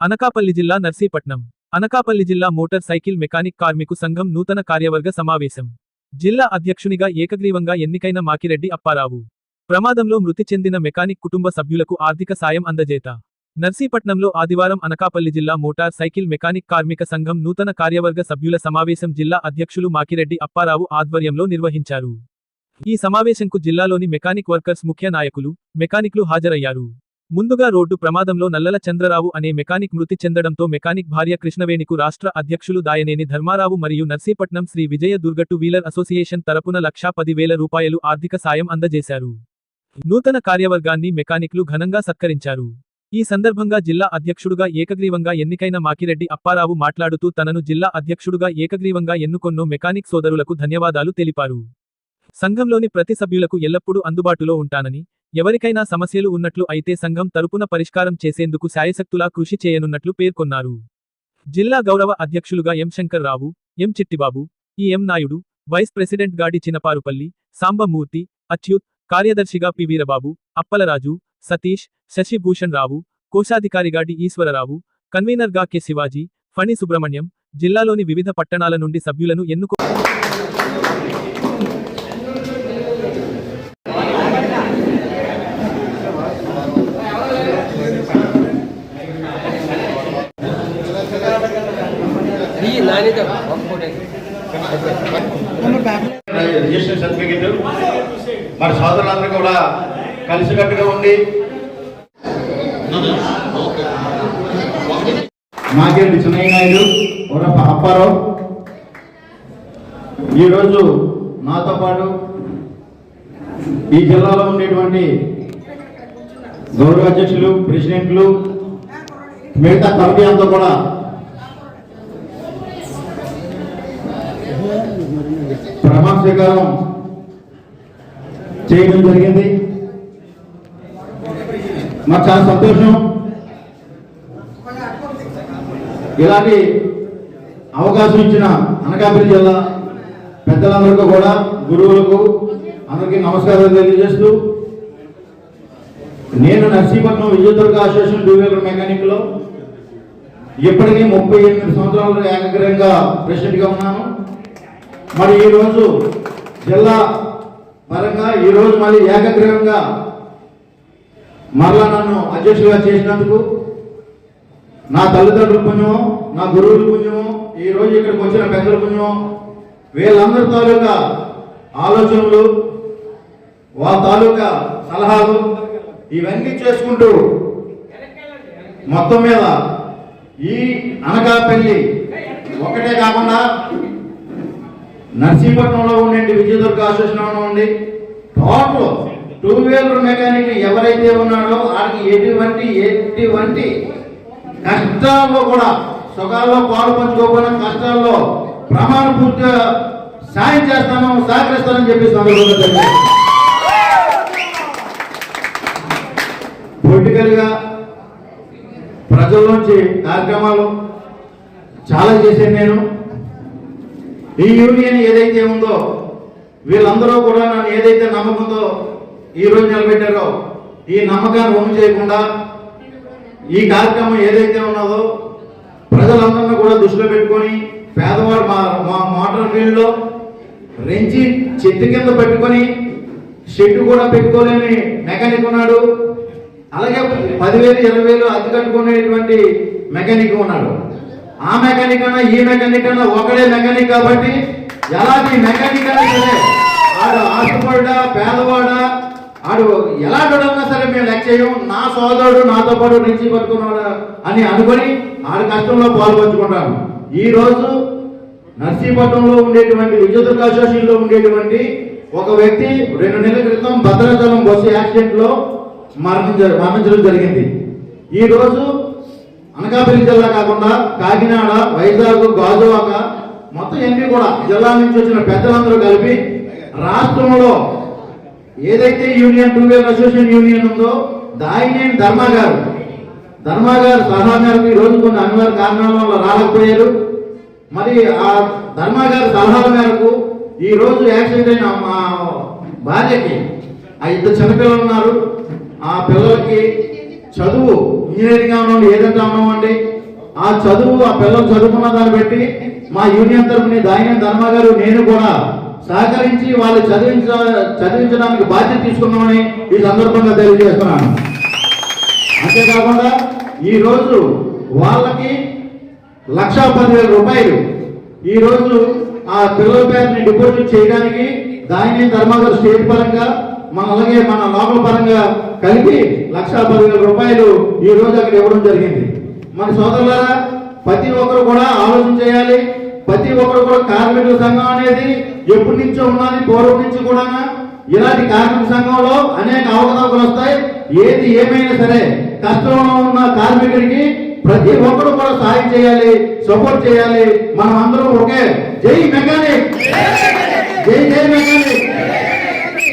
అనకాపల్లి జిల్లా నర్సీపట్నం. అనకాపల్లి జిల్లా motor cycle mechanic కార్మికు సంఘం నూతన కార్యవర్గ సమావేశం. జిల్లా అధ్యక్షునిగా ఏకగ్రీవంగా ఎన్నికైన మాకిరెడ్డి అప్పారావు. ప్రమాదంలో మృతి చెందిన మెకానిక్ కుటుంబ సభ్యులకు ఆర్థిక సాయం అందజేత. నర్సీపట్నంలో ఆదివారం అనకాపల్లి జిల్లా మోటార్ సైకిల్ మెకానిక్ కార్మిక సంఘం నూతన కార్యవర్గ సభ్యుల సమావేశం జిల్లా అధ్యక్షులు మాకిరెడ్డి అప్పారావు ఆధ్వర్యంలో నిర్వహించారు. ఈ సమావేశంకు జిల్లాలోని మెకానిక్ వర్కర్స్ ముఖ్య నాయకులు మెకానిక్లు హాజరయ్యారు. ముందుగా రోడ్డు ప్రమాదంలో నల్లల చంద్రరావు అనే మెకానిక్ మృతి చెందడంతో మెకానిక్ భార్య కృష్ణవేణికు రాష్ట్ర అధ్యక్షులు దాయనేని ధర్మారావు మరియు నర్సీపట్నం శ్రీ విజయ దుర్గట్టు వీలర్ అసోసియేషన్ తరపున లక్షా పదివేల రూపాయలు ఆర్థిక సాయం అందజేశారు. నూతన కార్యవర్గాన్ని మెకానిక్లు ఘనంగా సత్కరించారు. ఈ సందర్భంగా జిల్లా అధ్యక్షుడుగా ఏకగ్రీవంగా ఎన్నికైన మాకిరెడ్డి అప్పారావు మాట్లాడుతూ తనను జిల్లా అధ్యక్షుడుగా ఏకగ్రీవంగా ఎన్నుకొన్నో మెకానిక్ సోదరులకు ధన్యవాదాలు తెలిపారు. సంఘంలోని ప్రతి సభ్యులకు ఎల్లప్పుడూ అందుబాటులో ఉంటానని ఎవరికైనా సమస్యలు ఉన్నట్లు అయితే సంఘం తరపున పరిష్కారం చేసేందుకు శాయశక్తులా కృషి చేయనున్నట్లు పేర్కొన్నారు. జిల్లా గౌరవ అధ్యక్షులుగా ఎం శంకర్రావు ఎం చిట్టిబాబు ఈ ఎం నాయుడు వైస్ ప్రెసిడెంట్ గాడి చినపారుపల్లి సాంబమూర్తి అచ్యుత్ కార్యదర్శిగా పి వీరబాబు అప్పలరాజు సతీష్ శశిభూషణ్ రావు కోశాధికారిగాడి ఈశ్వరరావు కన్వీనర్గా కె శివాజీ ఫణి సుబ్రహ్మణ్యం జిల్లాలోని వివిధ పట్టణాల నుండి సభ్యులను ఎన్నుకో రిజిస్ట్రేషన్ సర్టిఫికెట్. మరి సోదరులందరూ కూడా కలిసికట్టుగా ఉండి. మాకేంటి చిన్నయ్య నాయుడు? ఉరప అప్పారావు? ఈరోజు నాతో పాటు ఈ జిల్లాలో ఉండేటువంటి గౌరవ అధ్యక్షులు ప్రెసిడెంట్లు మిగతా కమిటీ అంతా కూడా ప్రమాణ స్వీకారం చేయడం జరిగింది. మాకు చాలా సంతోషం. ఇలాంటి అవకాశం ఇచ్చిన అనకాపల్లి జిల్లా పెద్దలందరికీ కూడా గురువులకు అందరికీ నమస్కారాలు తెలియజేస్తూ నేను Narsipatnam Vijayadurga association two wheeler మెకానిక్లో ఇప్పటికీ ముప్పై ఎనిమిది సంవత్సరాలు ఏకగ్రహంగా ప్రెసిడెంట్గా ఉన్నాను. మరి ఈరోజు జిల్లా పరంగా ఈరోజు మళ్ళీ ఏకగ్రీవంగా మరలా నన్ను అధ్యక్షుడిగా చేసినందుకు నా తల్లిదండ్రుల పుణ్యమో నా గురువుల పుణ్యమో ఈ రోజు ఇక్కడికి వచ్చిన పెద్దల పుణ్యమో వీళ్ళందరి తాలూకా ఆలోచనలు వాళ్ళ తాలూకా సలహాలు ఇవన్నీ చేసుకుంటూ మొత్తం మీద ఈ అనకాపల్లి ఒకటే కాకుండా నర్సీపట్నంలో ఉండండి విజయదుర్గ అసోసియేషన్ ఉండి టోటల్ టూ వీలర్ మెకానిక్ ఎవరైతే ఉన్నాడో వారికి ఎటువంటి ఎటువంటి కష్టాల్లో కూడా సుఖాల్లో పాలు పంచుకోకుండా కష్టాల్లో ప్రమాణ పూర్తిగా సాయం చేస్తాను సహకరిస్తానని చెప్పి సందర్భంగా తెలియజేస్తున్నాను. పొలిటికల్గా ప్రజల్లోంచి కార్యక్రమాలు చాలా చేశాను నేను ఈ యూనియన్ ఏదైతే ఉందో వీళ్ళందరూ కూడా నన్ను ఏదైతే నమ్మకంతో ఈ నిలబెట్టారో ఈ నమ్మకాన్ని వమ్ము చేయకుండా ఈ కార్యక్రమం ఏదైతే ఉన్నదో ప్రజలందరినీ కూడా దృష్టిలో పెట్టుకొని పేదవాడు మా మా మోటార్ ఫీల్డ్లో రెంచి చెట్టు కింద పెట్టుకొని షెడ్ కూడా పెట్టుకోలేని మెకానిక్ ఉన్నాడు. అలాగే పదివేలు ఇరవై వేలు అద్దె కట్టుకునేటువంటి మెకానిక్ ఉన్నాడు. ఆ మెకానిక్ అన్నా ఈ మెకానిక్ అన్నా ఒకడే మెకానిక్ కాబట్టి ఎలాంటి మెకానిక్ అయినా సరే ఆడు ఆశపడ్డా పేదవాడా ఆడు ఎలాంటివాడన్నా సరే మేము లెక్క చేయం నా సోదరుడు నాతో పాటు నుంచి పట్టుకున్నాడు అని అనుకొని ఆడు కష్టంలో పాల్పంచుకుంటాను ఈ రోజు నర్సీపట్నంలో ఉండేటువంటి విజయదుర్గ అసోసియేషన్లో ఉండేటువంటి ఒక వ్యక్తి రెండు నెలల క్రితం భద్రాచలం బస్సు యాక్సిడెంట్లో మరణించ మరణించడం జరిగింది. ఈ రోజు అనకాపల్లి జిల్లా కాకుండా కాకినాడ వైజాగ్ గాజువాక మొత్తం ఎన్ని కూడా జిల్లా నుంచి వచ్చిన పెద్దలందరూ కలిపి రాష్ట్రంలో ఏదైతే union two wheeler association union ఉందో దాయిని ధర్మా గారు. ధర్మా గారు రోజు కొన్ని అనివార్య కారణాల వల్ల రాలేకపోయారు. మరి ఆ ధర్మా గారి సలహాల మేరకు ఈ రోజు యాక్సిడెంట్ అయిన మా భార్యకి ఆ ఇద్దరు చిన్నపిల్లలు ఉన్నారు. ఆ పిల్లలకి చదువు ఇంజనీరింగ్ అవనివ్వండి ఏదంటే అవనివ్వండి ఆ చదువు ఆ పిల్లలు చదువుకున్న దాన్ని బట్టి మా యూనియన్ తరఫున దాయిన ధర్మ గారు నేను కూడా సహకరించి వాళ్ళు చదివించ చదివించడానికి బాధ్యత తీసుకున్నామని ఈ సందర్భంగా తెలియజేస్తున్నాను. అంతేకాకుండా ఈ వాళ్ళకి లక్షా పదివేల రూపాయలు. ఈ ఆ పిల్లల పేరుని డిపాజిట్ చేయడానికి దాని ధర్మగారు స్టేట్ పరంగా మన అలాగే మన లోకల్ పరంగా కలిపి లక్షా పదివేల రూపాయలు ఈ రోజు అక్కడ ఇవ్వడం జరిగింది. మన సోదరులారా ప్రతి ఒక్కరు కూడా ఆలోచన చేయాలి. ప్రతి ఒక్కరు కూడా కార్మికుల సంఘం అనేది ఎప్పటి నుంచో ఉన్నది పూర్వం నుంచి కూడా ఇలాంటి కార్మిక సంఘంలో అనేక అవకతవకలు వస్తాయి. ఏది ఏమైనా సరే కష్టంలో ఉన్న కార్మికుడికి ప్రతి ఒక్కరు కూడా సాయం చేయాలి సపోర్ట్ చేయాలి. మనం అందరం ఒకే. జై మెకానిక్! జై జై మెకానిక్!